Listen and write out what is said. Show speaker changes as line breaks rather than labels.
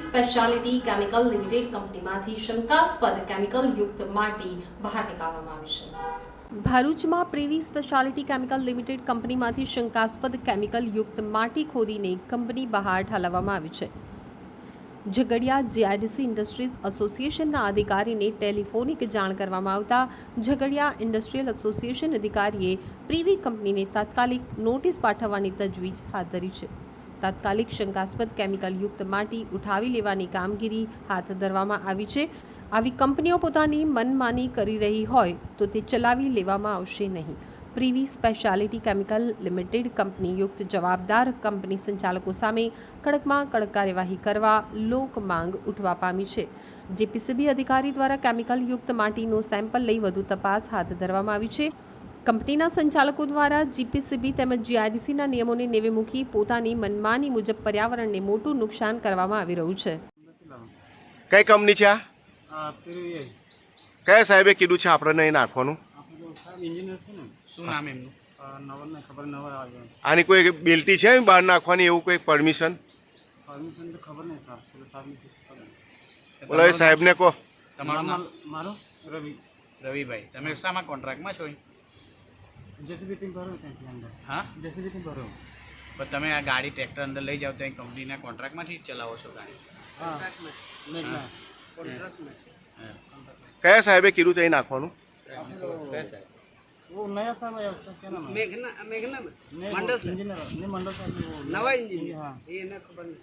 Speciality chemical limited કંપનીમાંથી શંકાસ્પદ chemical યુક્ત માટી બહાર નીકાળવામાં આવી છે. ભરૂચમાં પ્રીવી સ્પેશિયાલિટી કેમિકલ લિમિટેડ કંપનીમાંથી શંકાસ્પદ કેમિકલ યુક્ત માટી ખોદીને કંપની બહાર ઠાલવવામાં આવી છે. ઝઘડિયા જીઆઈડીસી ઇન્ડસ્ટ્રીઝ એસોસિએશનના અધિકારીને ટેલિફોનિક જાણ કરવામાં આવતા ઝઘડિયા ઇન્ડસ્ટ્રીયલ એસોસિએશન અધિકારીએ પ્રીવી કંપનીને તાત્કાલિક નોટિસ પાઠવવાની તજવીજ હાથ ધરી છે. તાત્કાલિક શંકાસ્પદ કેમિકલયુક્ત માટી ઉઠાવી લેવાની કામગીરી હાથ ધરવામાં આવી છે. આવી કંપનીઓ પોતાની મનમાની કરી રહી હોય તો તે ચલાવી લેવામાં આવશે નહીં. Privi speciality chemical limited company યુક્ત જવાબદાર કંપની સંચાલકો સામે કડકમાં કડક કાર્યવાહી કરવા લોક માંગ ઉઠવા પામી છે. જેપીસીબી અધિકારી દ્વારા કેમિકલ યુક્ત માટીનો સેમ્પલ લઈ વધુ તપાસ હાથ ધરવામાં આવી છે. કંપનીના સંચાલકો દ્વારા જીપીસીબી તેમજ જીઆઈડીસીના નિયમોને નેવે મૂકી પોતાની મનમાની મુજબ પર્યાવરણને મોટું નુકસાન કરવામાં આવી રહ્યું છે.
કઈ કંપની છે આ? કયા સાહેબે કીધું છે આપણે નહીં નાખવાનું?
આપણે તો સાહેબ એન્જિનિયર છે ને.
શું નામ એમનું?
આ નવલ ને ખબર
આની કોઈ બિલ્ટી છે બહાર નાખવાની એવું કોઈ પરમિશન
પરમિશન તો ખબર નહીં
બોલો સાહેબને કહો
તમારું નામ
મારું- મારું? રવિ.
રવિભાઈ તમે શામાં કોન્ટ્રાક્ટમાં છો?
જેસીબી ભરો
પણ તમે આ ગાડી ટ્રેક્ટર અંદર લઈ જાઓ તો એ કંપનીના કોન્ટ્રાક્ટમાંથી જ ચલાવો છો ગાડી?
કયા સાહેબે કીધું તો એ નાખવાનું?
મેઘના
મેઘના મંડળ ખબર નહીં.